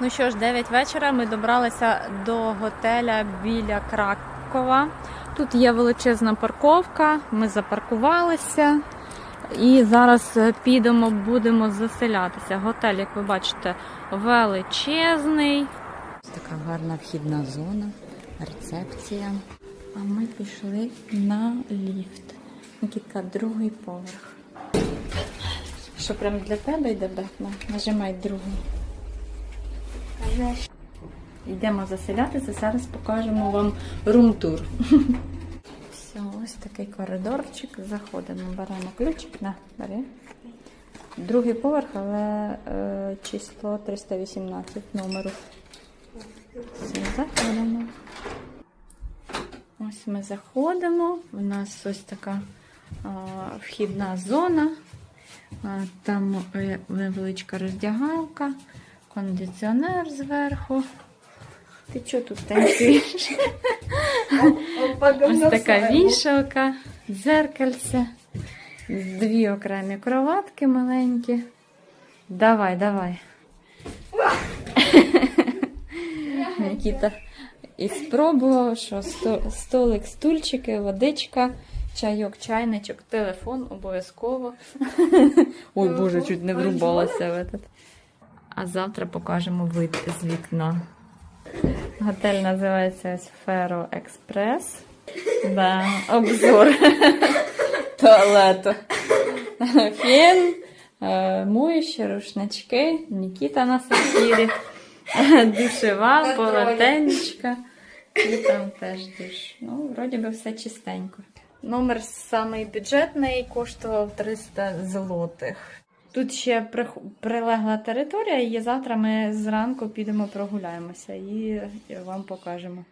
Ну що ж, 9 вечора ми добралися до готеля біля Кракова. Тут є величезна парковка, ми запаркувалися і зараз е, підемо, будемо заселятися. Готель, як ви бачите, величезний. Ось така гарна вхідна зона, рецепція. А ми пішли на ліфт. Нікітка, другий поверх. Що прям для тебе йде Бетмен? Нажимай другий. Йдемо заселятися, зараз покажемо вам рум-тур. Все, ось такий коридорчик. Заходимо, беремо ключик. На, бери. Другий поверх, але е, число 318 номеру. Все, заходимо. Ось ми заходимо. У нас ось така а, вхідна зона. А, там е, невеличка роздягалка, кондиціонер зверху. Ти чого тут танцюєш? Ось така вішалка, дзеркальце, дві окремі кроватки маленькі. Давай, давай. Нікіта і спробував, що столик, стульчики, водичка, чайок, чайничок, телефон обов'язково. Ой, Боже, чуть не врубалася в этот. А завтра покажемо вид з вікна. Готель називається ось Феро Експрес. Да, обзор туалету. Фен, е, моющі, рушнички, Нікіта на сапірі, душева, полотенечка. І там теж душ. Ну, вроді би все чистенько. Номер самий бюджетний коштував 300 злотих. Тут ще прилегла територія, і завтра ми зранку підемо прогуляємося і вам покажемо.